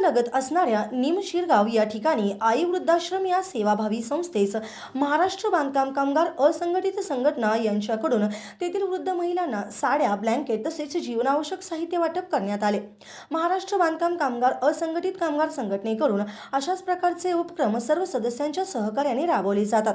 लगत असणाऱ्या निमशिरगाव या ठिकाणी आई वृद्धाश्रम या सेवाभावी संस्थेस महाराष्ट्र बांधकाम कामगार असंघटित संघटना यांच्याकडून तेथील वृद्ध महिलांना साड्या ब्लँकेट तसेच जीवनावश्यक साहित्य वाटप करण्यात आले. महाराष्ट्र बांधकाम कामगार असंघटित कामगार संघटनेकडून अशाच प्रकारचे उपक्रम सर्व सदस्यांच्या सहकार्याने राबवले जातात.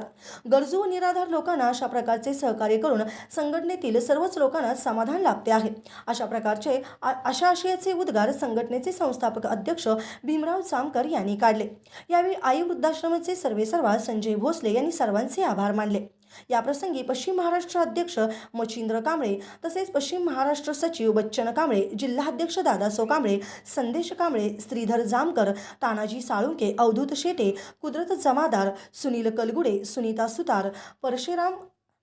गरजू व निराधार लोकांना अशा प्रकारचे सहकार्य करून संघटनेतील सर्वच लोकांना समाधान लाभते आहे. अशा प्रकारचे आ- अशा आशयाचे उद्गार संघटनेचे संस्था संस्थापक अध्यक्ष भीमराव चामकर यांनी काढले. यावेळी आई वृद्धाश्रमाचे सर्वेसर्वा संजय भोसले यांनी सर्वांचे आभार मानले. याप्रसंगी पश्चिम महाराष्ट्र अध्यक्ष मच्छिंद्र कांबळे तसेच पश्चिम महाराष्ट्र सचिव बच्चन कांबळे जिल्हाध्यक्ष दादासो कांबळे संदेश कांबळे श्रीधर जामकर तानाजी साळुंके अवधूत शेटे कुदरत जमादार सुनील कलगुडे सुनीता सुतार परशुराम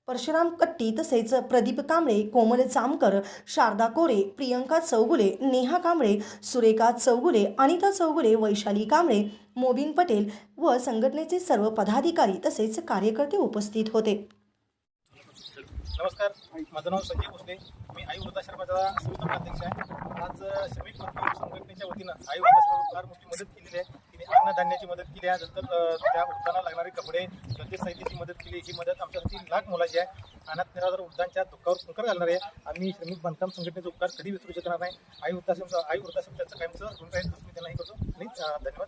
परशुराम कट्टी तसेच प्रदीप कांबळे कोमल जामकर शारदा कोरे प्रियंका चौगुले नेहा कांबळे सुरेखा चौगुले अनिता चौगुले वैशाली कांबळे मोबिन पटेल व संघटनेचे सर्व पदाधिकारी तसेच कार्यकर्ते उपस्थित होते. नमस्कार माझं नाव संजय कुसले मी आई वृद्धाश्रमाचा संस्थापक अध्यक्ष आहे. आज श्रमिक संघटनेच्या वतीनं आई वृद्धाश्रमाला फार मोठी मदत केलेली आहे. अन्नधान्याची मदत केली आहे. नंतर त्या वृद्धांना लागणारे कपडे गरजे साहित्याची मदत केली. ही मदत आमच्यासाठी लाख मोलाची आहे. अनाथ निराधार वृद्धांच्या दुःखावर कुंकर घालणार आहे. आम्ही श्रमिक बांधकाम संघटनेचा उपकार कधी विसरू शकणार नाही. आई वृद्धाश्रम आई वृद्धाश्रम त्याचं कायमचं ऋण राहील मी त्यांना हे करतो. आणि धन्यवाद.